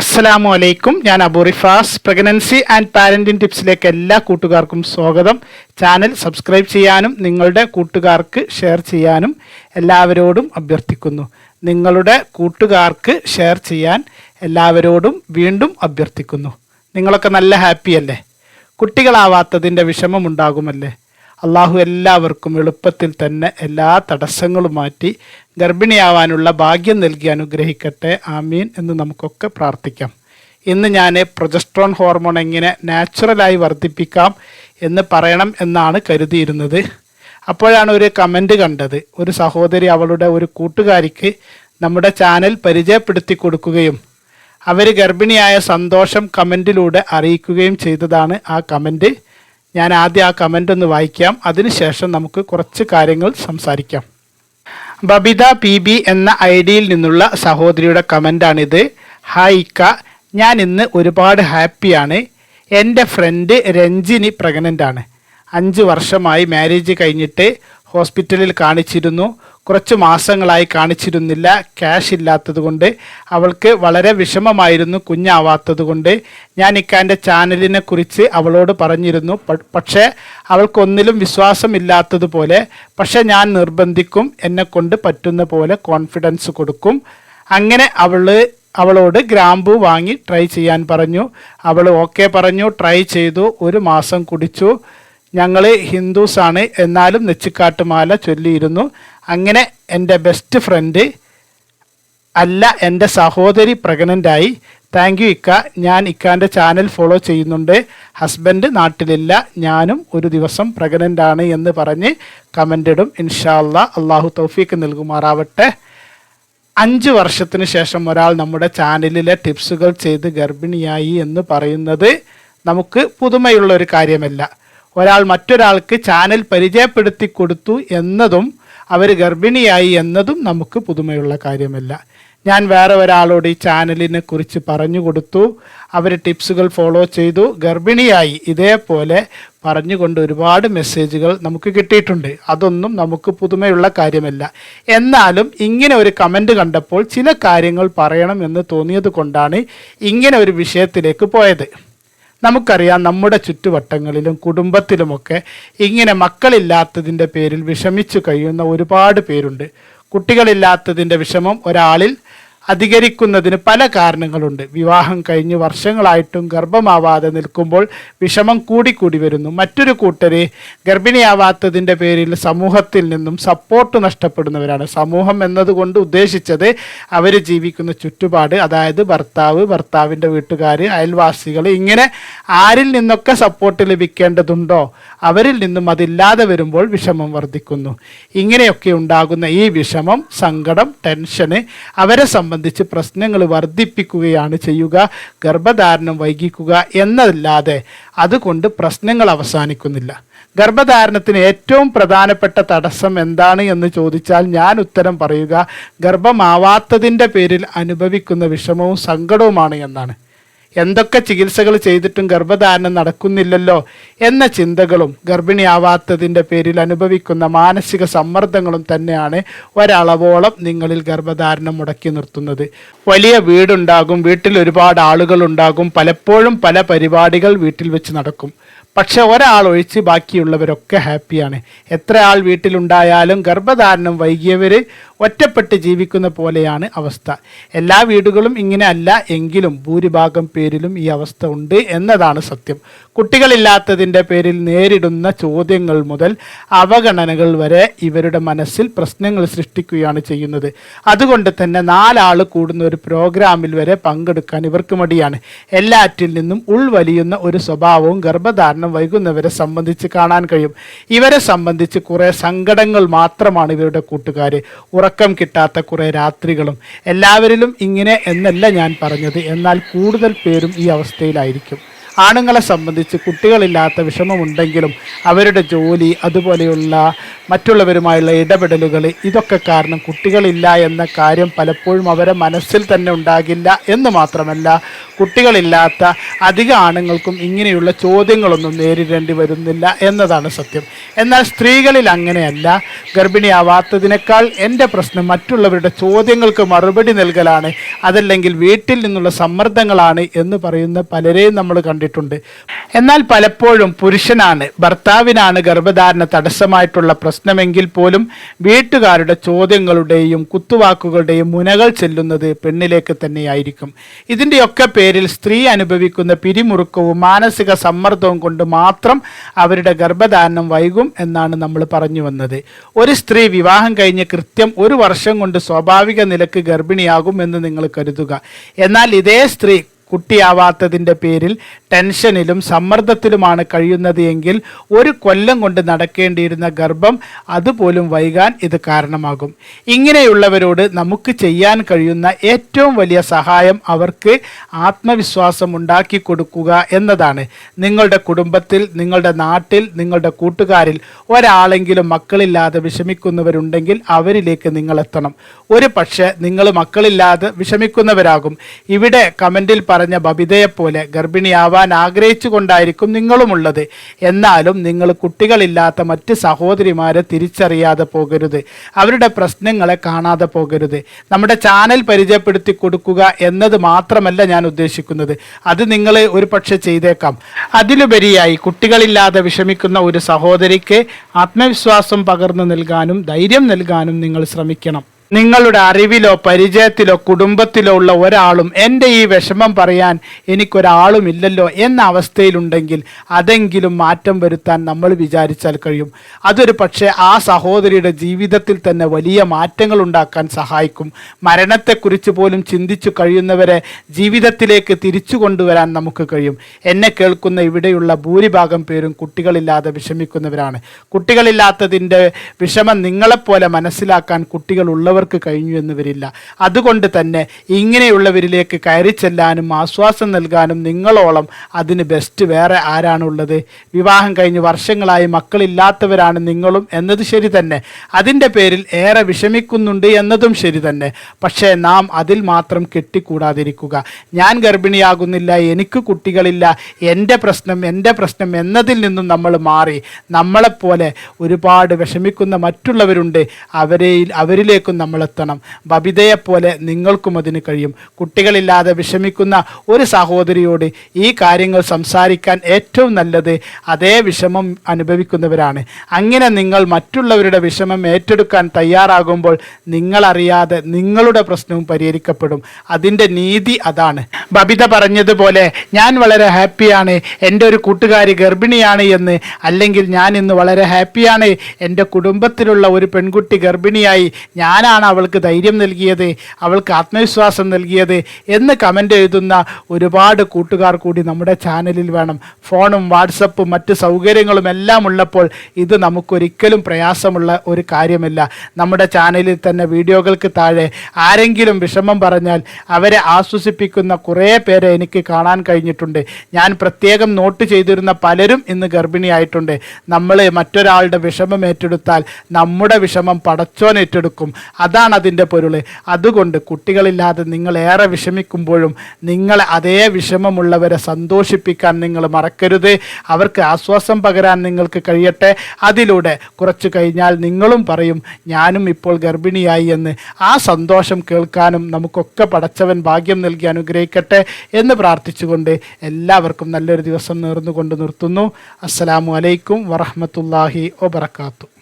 അസ്സലാമു അലൈക്കും. ഞാൻ Abu Rifas. Pregnancy and parenting ടിപ്സിലേക്ക് എല്ലാ കൂട്ടുകാർക്കും സ്വാഗതം. ചാനൽ സബ്സ്ക്രൈബ് ചെയ്യാനും നിങ്ങളുടെ കൂട്ടുകാർക്ക് ഷെയർ ചെയ്യാനും എല്ലാവരോടും അഭ്യർത്ഥിക്കുന്നു. നിങ്ങളുടെ കൂട്ടുകാർക്ക് ഷെയർ ചെയ്യാൻ എല്ലാവരോടും വീണ്ടും അഭ്യർത്ഥിക്കുന്നു. നിങ്ങളൊക്കെ നല്ല ഹാപ്പിയല്ലേ കുട്ടികളാവാത്തതിന്റെ വിഷമമുണ്ടാകുമല്ലേ? അള്ളാഹു എല്ലാവർക്കും എളുപ്പത്തിൽ തന്നെ എല്ലാ തടസ്സങ്ങളും മാറ്റി ഗർഭിണിയാവാനുള്ള ഭാഗ്യം നൽകി അനുഗ്രഹിക്കട്ടെ. ആമീൻ എന്ന് നമുക്കൊക്കെ പ്രാർത്ഥിക്കാം. ഇന്ന് ഞാൻ പ്രൊജസ്ട്രോൺ ഹോർമോൺ എങ്ങനെ നാച്ചുറലായി വർദ്ധിപ്പിക്കാം എന്ന് പറയണം എന്നാണ് കരുതിയിരുന്നത്. അപ്പോഴാണ് ഒരു കമന്റ് കണ്ടത്. ഒരു സഹോദരി അവളുടെ ഒരു കൂട്ടുകാരിക്ക് നമ്മുടെ ചാനൽ പരിചയപ്പെടുത്തി കൊടുക്കുകയും അവർ ഗർഭിണിയായ സന്തോഷം കമന്റിലൂടെ അറിയിക്കുകയും ചെയ്തതാണ് ആ കമന്റ് ഞാൻ ആദ്യം ആ കമന്റ് ഒന്ന് വായിക്കാം. അതിനുശേഷം നമുക്ക് കുറച്ച് കാര്യങ്ങൾ സംസാരിക്കാം. ബബിത പി ബി എന്ന ഐ ഡിയിൽ നിന്നുള്ള സഹോദരിയുടെ കമന്റാണിത് ഹായ് ഇക്ക ഞാൻ ഇന്ന് ഒരുപാട് ഹാപ്പിയാണ് എന്റെ ഫ്രണ്ട് രഞ്ജിനി പ്രഗ്നന്റ് ആണ്. അഞ്ച് വർഷമായി മാരേജ് കഴിഞ്ഞിട്ട് ഹോസ്പിറ്റലിൽ കാണിച്ചിരുന്നു. കുറച്ച് മാസങ്ങളായി കാണിച്ചിരുന്നില്ല. ക്യാഷ് ഇല്ലാത്തത് കൊണ്ട് അവൾക്ക് വളരെ വിഷമമായിരുന്നു കുഞ്ഞാവാത്തത് കൊണ്ട്. ഞാൻ ഇക്കാന്റെ ചാനലിനെ കുറിച്ച് അവളോട് പറഞ്ഞിരുന്നു. പക്ഷേ അവൾക്കൊന്നിലും വിശ്വാസമില്ലാത്തതുപോലെ പക്ഷെ ഞാൻ നിർബന്ധിക്കും എന്നെക്കൊണ്ട് പറ്റുന്ന പോലെ കോൺഫിഡൻസ് കൊടുക്കും. അങ്ങനെ അവൾ അവളോട് ഗ്രാമ്പു വാങ്ങി ട്രൈ ചെയ്യാൻ പറഞ്ഞു. അവൾ ഓക്കെ പറഞ്ഞു. ട്രൈ ചെയ്തു. ഒരു മാസം കുടിച്ചു. ഞങ്ങൾ ഹിന്ദുസാണ് എന്നാലും നെച്ചിക്കാട്ടുമാല ചൊല്ലിയിരുന്നു. അങ്ങനെ എന്റെ ബെസ്റ്റ് ഫ്രണ്ട് അല്ല എന്റെ സഹോദരി പ്രഗ്നന്റായി താങ്ക് യു ഇക്ക. ഞാൻ ഇക്കാന്റെ ചാനൽ ഫോളോ ചെയ്യുന്നുണ്ട്. ഹസ്ബൻഡ് നാട്ടിലില്ല. ഞാനും ഒരു ദിവസം പ്രഗ്നന്റ് ആണ് എന്ന് പറഞ്ഞ് കമന്റ് ഇടും. ഇൻഷാല്ല അള്ളാഹു തൗഫീക്ക് നൽകുമാറാവട്ടെ. അഞ്ച് വർഷത്തിന് ശേഷം ഒരാൾ നമ്മുടെ ചാനലിലെ ടിപ്സുകൾ ചെയ്ത് ഗർഭിണിയായി എന്ന് പറയുന്നത് നമുക്ക് പുതുമയുള്ള ഒരു കാര്യമല്ല. ഒരാൾ മറ്റൊരാൾക്ക് ചാനൽ പരിചയപ്പെടുത്തി കൊടുത്തു എന്നതും അവർ ഗർഭിണിയായി എന്നതും നമുക്ക് പുതുമയുള്ള കാര്യമല്ല. ഞാൻ വേറെ ഒരാളോട് ഈ ചാനലിനെ കുറിച്ച് പറഞ്ഞു കൊടുത്തു. അവർ ടിപ്സുകൾ ഫോളോ ചെയ്തു. ഗർഭിണിയായി ഇതേപോലെ പറഞ്ഞുകൊണ്ട് ഒരുപാട് മെസ്സേജുകൾ നമുക്ക് കിട്ടിയിട്ടുണ്ട്. അതൊന്നും നമുക്ക് പുതുമയുള്ള കാര്യമല്ല. എന്നാലും ഇങ്ങനെ ഒരു കമന്റ് കണ്ടപ്പോൾ ചില കാര്യങ്ങൾ പറയണം എന്ന് തോന്നിയത് കൊണ്ടാണ് ഇങ്ങനെ ഒരു വിഷയത്തിലേക്ക് പോയത്. നമുക്കറിയാം നമ്മുടെ ചുറ്റുവട്ടങ്ങളിലും കുടുംബത്തിലുമൊക്കെ ഇങ്ങനെ മക്കളില്ലാത്തതിന്റെ പേരിൽ വിഷമിച്ചു കഴിയുന്ന ഒരുപാട് പേരുണ്ട്. കുട്ടികളില്ലാത്തതിന്റെ വിഷമം ഒരാളിൽ അധികരിക്കുന്നതിന് പല കാരണങ്ങളുണ്ട്. വിവാഹം കഴിഞ്ഞ് വർഷങ്ങളായിട്ടും ഗർഭമാവാതെ നിൽക്കുമ്പോൾ വിഷമം കൂടിക്കൂടി വരുന്നു. മറ്റൊരു കൂട്ടര് ഗർഭിണിയാവാത്തതിന്റെ പേരിൽ സമൂഹത്തിൽ നിന്നും സപ്പോർട്ട് നഷ്ടപ്പെടുന്നവരാണ്. സമൂഹം എന്നതുകൊണ്ട് ഉദ്ദേശിച്ചത് അവർ ജീവിക്കുന്ന ചുറ്റുപാട് അതായത് ഭർത്താവ് ഭർത്താവിന്റെ വീട്ടുകാർ അയൽവാസികൾ ഇങ്ങനെ ആരിൽ നിന്നൊക്കെ സപ്പോർട്ട് ലഭിക്കേണ്ടതുണ്ടോ? അവരിൽ നിന്നും അതില്ലാതെ വരുമ്പോൾ വിഷമം വർദ്ധിക്കുന്നു. ഇങ്ങനെയൊക്കെ ഉണ്ടാകുന്ന ഈ വിഷമം സങ്കടം ടെൻഷന് അവരെ സംബന്ധിച്ച് പ്രശ്നങ്ങൾ വർദ്ധിപ്പിക്കുകയാണ് ചെയ്യുക ഗർഭധാരണം വൈകിക്കുക എന്നതല്ലാതെ അതുകൊണ്ട് പ്രശ്നങ്ങൾ അവസാനിക്കുന്നില്ല. ഗർഭധാരണത്തിന് ഏറ്റവും പ്രധാനപ്പെട്ട തടസ്സം എന്താണ് എന്ന് ചോദിച്ചാൽ ഞാൻ ഉത്തരം പറയുക ഗർഭമാവാത്തതിന്റെ പേരിൽ അനുഭവിക്കുന്ന വിഷമവും സങ്കടവുമാണ് എന്നാണ്. എന്തൊക്കെ ചികിത്സകൾ ചെയ്തിട്ടും ഗർഭധാരണം നടക്കുന്നില്ലല്ലോ എന്ന ചിന്തകളും ഗർഭിണിയാവാത്തതിന്റെ പേരിൽ അനുഭവിക്കുന്ന മാനസിക സമ്മർദ്ദങ്ങളും തന്നെയാണ് ഒരളവോളം നിങ്ങളിൽ ഗർഭധാരണം മുടക്കി നിർത്തുന്നത്. വലിയ വീടുണ്ടാകും വീട്ടിൽ ഒരുപാട് ആളുകൾ ഉണ്ടാകും പലപ്പോഴും പല പരിപാടികൾ വീട്ടിൽ വെച്ച് നടക്കും. പക്ഷെ ഒരാൾ ഒഴിച്ച് ബാക്കിയുള്ളവരൊക്കെ ഹാപ്പിയാണ്. എത്ര ആൾ വീട്ടിലുണ്ടായാലും ഗർഭധാരണം വൈകിയവർ ഒറ്റപ്പെട്ട് ജീവിക്കുന്ന പോലെയാണ് അവസ്ഥ. എല്ലാ വീടുകളും ഇങ്ങനെ അല്ല എങ്കിലും ഭൂരിഭാഗം പേരിലും ഈ അവസ്ഥ ഉണ്ട് എന്നതാണ് സത്യം. കുട്ടികളില്ലാത്തതിന്റെ പേരിൽ നേരിടുന്ന ചോദ്യങ്ങൾ മുതൽ അവഗണനകൾ വരെ ഇവരുടെ മനസ്സിൽ പ്രശ്നങ്ങൾ സൃഷ്ടിക്കുകയാണ് ചെയ്യുന്നത്. അതുകൊണ്ട് തന്നെ നാലാൾ കൂടുന്ന ഒരു പ്രോഗ്രാമിൽ വരെ പങ്കെടുക്കാൻ ഇവർക്ക് മടിയാണ്. എല്ലാറ്റിൽ നിന്നും ഉൾവലിയുന്ന ഒരു സ്വഭാവവും ഗർഭധാരണം വൈകുന്നവരെ സംബന്ധിച്ച് കാണാൻ കഴിയും. ഇവരെ സംബന്ധിച്ച് കുറേ സങ്കടങ്ങൾ മാത്രമാണ് ഇവരുടെ കൂട്ടുകാർ. ഉറക്കം കിട്ടാത്ത കുറേ രാത്രികളും എല്ലാവരിലും ഇങ്ങനെ എന്നല്ല ഞാൻ പറഞ്ഞത്. എന്നാൽ കൂടുതൽ പേരും ഈ അവസ്ഥയിലായിരിക്കും. ആണുങ്ങളെ സംബന്ധിച്ച് കുട്ടികളില്ലാത്ത വിഷമമുണ്ടെങ്കിലും അവരുടെ ജോലി അതുപോലെയുള്ള മറ്റുള്ളവരുമായുള്ള ഇടപെടലുകൾ ഇതൊക്കെ കാരണം കുട്ടികളില്ല എന്ന കാര്യം പലപ്പോഴും അവരെ മനസ്സിൽ തന്നെ ഉണ്ടാകില്ല എന്ന് മാത്രമല്ല കുട്ടികളില്ലാത്ത അധിക ആണുങ്ങൾക്കും ഇങ്ങനെയുള്ള ചോദ്യങ്ങളൊന്നും നേരിടേണ്ടി വരുന്നില്ല എന്നതാണ് സത്യം. എന്നാൽ സ്ത്രീകളിൽ അങ്ങനെയല്ല. ഗർഭിണിയാവാത്തതിനേക്കാൾ എന്റെ പ്രശ്നം മറ്റുള്ളവരുടെ ചോദ്യങ്ങൾക്ക് മറുപടി നൽകലാണ്. അതല്ലെങ്കിൽ വീട്ടിൽ നിന്നുള്ള സമ്മർദ്ദങ്ങളാണ് എന്ന് പറയുന്ന പലരെയും നമ്മൾ കണ്ടിട്ടുണ്ട്. എന്നാൽ പലപ്പോഴും പുരുഷനാണ് ഭർത്താവിനാണ് ഗർഭധാരണ തടസ്സമായിട്ടുള്ള പ്രശ്നമെങ്കിൽ പോലും വീട്ടുകാരുടെ ചോദ്യങ്ങളുടെയും കുത്തുവാക്കുകളുടെയും മുനകൾ ചെല്ലുന്നത് പെണ്ണിലേക്ക് തന്നെയായിരിക്കും. ഇതിന്റെയൊക്കെ പേരിൽ സ്ത്രീ അനുഭവിക്കുന്ന പിരിമുറുക്കവും മാനസിക സമ്മർദ്ദവും കൊണ്ട് മാത്രം അവരുടെ ഗർഭധാരണം വൈകും എന്നാണ് നമ്മൾ പറഞ്ഞു വന്നത്. ഒരു സ്ത്രീ വിവാഹം കഴിഞ്ഞ് കൃത്യം ഒരു വർഷം കൊണ്ട് സ്വാഭാവിക നിലയ്ക്ക് ഗർഭിണിയാകും എന്ന് നിങ്ങൾ കരുതുക. എന്നാൽ ഇതേ സ്ത്രീ കുട്ടിയാവാത്തതിന്റെ പേരിൽ ടെൻഷനിലും സമ്മർദ്ദത്തിലുമാണ് കഴിയുന്നത് എങ്കിൽ ഒരു കൊല്ലം കൊണ്ട് നടക്കേണ്ടിയിരുന്ന ഗർഭം അതുപോലും വൈകാൻ ഇത് കാരണമാകും. ഇങ്ങനെയുള്ളവരോട് നമുക്ക് ചെയ്യാൻ കഴിയുന്ന ഏറ്റവും വലിയ സഹായം അവർക്ക് ആത്മവിശ്വാസം ഉണ്ടാക്കി കൊടുക്കുക എന്നതാണ്. നിങ്ങളുടെ കുടുംബത്തിൽ നിങ്ങളുടെ നാട്ടിൽ നിങ്ങളുടെ കൂട്ടുകാരിൽ ഒരാളെങ്കിലും മക്കളില്ലാതെ വിഷമിക്കുന്നവരുണ്ടെങ്കിൽ അവരിലേക്ക് നിങ്ങൾ എത്തണം ഒരു പക്ഷേ നിങ്ങൾ മക്കളില്ലാതെ വിഷമിക്കുന്നവരാകും. ഇവിടെ കമന്റിൽ പറഞ്ഞ ബബിതയെപ്പോലെ ഗർഭിണിയാവാൻ ആഗ്രഹിച്ചു കൊണ്ടായിരിക്കും നിങ്ങളുമുള്ളത്. എന്നാലും നിങ്ങൾ കുട്ടികളില്ലാത്ത മറ്റ് സഹോദരിമാരെ തിരിച്ചറിയാതെ പോകരുത്. അവരുടെ പ്രശ്നങ്ങളെ കാണാതെ പോകരുത്. നമ്മുടെ ചാനൽ പരിചയപ്പെടുത്തി കൊടുക്കുക എന്നത് മാത്രമല്ല ഞാൻ ഉദ്ദേശിക്കുന്നത്. അത് നിങ്ങൾ ഒരു പക്ഷെ ചെയ്തേക്കാം. അതിലുപരിയായി കുട്ടികളില്ലാതെ വിഷമിക്കുന്ന ഒരു സഹോദരിക്ക് ആത്മവിശ്വാസം പകർന്നു നൽകാനും ധൈര്യം നൽകാനും നിങ്ങൾ ശ്രമിക്കണം. നിങ്ങളുടെ അറിവിലോ പരിചയത്തിലോ കുടുംബത്തിലോ ഉള്ള ഒരാളും എന്റെ ഈ വിഷമം പറയാൻ എനിക്കൊരാളും ഇല്ലല്ലോ എന്ന അവസ്ഥയിലുണ്ടെങ്കിൽ അതെങ്കിലും മാറ്റം വരുത്താൻ നമ്മൾ വിചാരിച്ചാൽ കഴിയും. അതൊരു പക്ഷേ ആ സഹോദരിയുടെ ജീവിതത്തിൽ തന്നെ വലിയ മാറ്റങ്ങൾ ഉണ്ടാക്കാൻ സഹായിക്കും. മരണത്തെക്കുറിച്ച് പോലും ചിന്തിച്ചു കഴിയുന്നവരെ ജീവിതത്തിലേക്ക് തിരിച്ചു കൊണ്ടുവരാൻ നമുക്ക് കഴിയും. എന്നെ കേൾക്കുന്ന ഇവിടെയുള്ള ഭൂരിഭാഗം പേരും കുട്ടികളില്ലാതെ വിഷമിക്കുന്നവരാണ്. കുട്ടികളില്ലാത്തതിന്റെ വിഷമം നിങ്ങളെപ്പോലെ മനസ്സിലാക്കാൻ കുട്ടികൾ ഉള്ളവർക്ക് കഴിഞ്ഞു എന്ന് വരില്ല അതുകൊണ്ട് തന്നെ ഇങ്ങനെയുള്ളവരിലേക്ക് കയറി ചെല്ലാനും ആശ്വാസം നൽകാനും നിങ്ങളോളം അതിന് ബെസ്റ്റ് വേറെ ആരാണുള്ളത്? വിവാഹം കഴിഞ്ഞ് വർഷങ്ങളായി മക്കളില്ലാത്തവരാണ് നിങ്ങളും എന്നത് ശരി തന്നെ. അതിന്റെ പേരിൽ ഏറെ വിഷമിക്കുന്നുണ്ട് എന്നതും ശരി തന്നെ. പക്ഷേ നാം അതിൽ മാത്രം കെട്ടിക്കൂടാതിരിക്കുക. ഞാൻ ഗർഭിണിയാകുന്നില്ല എനിക്ക് കുട്ടികളില്ല എന്റെ പ്രശ്നം എന്റെ പ്രശ്നം എന്നതിൽ നിന്നും നമ്മൾ മാറി. നമ്മളെപ്പോലെ ഒരുപാട് വിഷമിക്കുന്ന മറ്റുള്ളവരുണ്ട്. അവരെ അവരിലേക്കും നമ്മളെത്തണം. ബബിതയെപ്പോലെ നിങ്ങൾക്കും അതിന് കഴിയും. കുട്ടികളില്ലാതെ വിഷമിക്കുന്ന ഒരു സഹോദരിയോട് ഈ കാര്യങ്ങൾ സംസാരിക്കാൻ ഏറ്റവും നല്ലത് അതേ വിഷമം അനുഭവിക്കുന്നവരാണ്. അങ്ങനെ നിങ്ങൾ മറ്റുള്ളവരുടെ വിഷമം ഏറ്റെടുക്കാൻ തയ്യാറാകുമ്പോൾ നിങ്ങളറിയാതെ നിങ്ങളുടെ പ്രശ്നവും പരിഹരിക്കപ്പെടും. അതിന്റെ നീതി അതാണ്. ബബിത പറഞ്ഞതുപോലെ ഞാൻ വളരെ ഹാപ്പിയാണ്. എന്റെ ഒരു കൂട്ടുകാരി ഗർഭിണിയാണ് എന്ന്. അല്ലെങ്കിൽ ഞാൻ ഇന്ന് വളരെ ഹാപ്പിയാണ്. എന്റെ കുടുംബത്തിലുള്ള ഒരു പെൺകുട്ടി ഗർഭിണിയായി. ഞാനാണ് അവൾക്ക് ധൈര്യം നൽകിയത്? അവൾക്ക് ആത്മവിശ്വാസം നൽകിയത്? എന്ന് കമന്റ് എഴുതുന്ന ഒരുപാട് കൂട്ടുകാർ കൂടി നമ്മുടെ ചാനലിൽ വേണം. ഫോണും വാട്സപ്പും മറ്റ് സൗകര്യങ്ങളും എല്ലാം ഉള്ളപ്പോൾ ഇത് നമുക്കൊരിക്കലും പ്രയാസമുള്ള ഒരു കാര്യമല്ല. നമ്മുടെ ചാനലിൽ തന്നെ വീഡിയോകൾക്ക് താഴെ ആരെങ്കിലും വിഷമം പറഞ്ഞാൽ അവരെ ആശ്വസിപ്പിക്കുന്ന കുറേ പേരെ എനിക്ക് കാണാൻ കഴിഞ്ഞിട്ടുണ്ട്. ഞാൻ പ്രത്യേകം നോട്ട് ചെയ്തിരുന്ന പലരും ഇന്ന് ഗർഭിണിയായിട്ടുണ്ട്. നമ്മൾ മറ്റൊരാളുടെ വിഷമം ഏറ്റെടുത്താൽ നമ്മുടെ വിഷമം പടച്ചോൻ ഏറ്റെടുക്കും. അതാണ് അതിന്റെ പൊരുൾ അതുകൊണ്ട് കുട്ടികളില്ലാതെ നിങ്ങൾ ഏറെ വിഷമിക്കുമ്പോഴും നിങ്ങളെ അതേ വിഷമമുള്ളവരെ സന്തോഷിപ്പിക്കാൻ നിങ്ങൾ മറക്കരുത്. അവർക്ക് ആശ്വാസം പകരാൻ നിങ്ങൾക്ക് കഴിയട്ടെ. അതിലൂടെ കുറച്ച് കഴിഞ്ഞാൽ നിങ്ങളും പറയും ഞാനും ഇപ്പോൾ ഗർഭിണിയായി എന്ന്. ആ സന്തോഷം കേൾക്കാനും നമുക്കൊക്കെ പടച്ചവൻ ഭാഗ്യം നൽകി അനുഗ്രഹിക്കട്ടെ എന്ന് പ്രാർത്ഥിച്ചുകൊണ്ട് എല്ലാവർക്കും നല്ലൊരു ദിവസം നേർന്നുകൊണ്ട് നിർത്തുന്നു. അസ്സലാമു അലൈക്കും വറഹമത്തല്ലാഹി വബർക്കാത്തു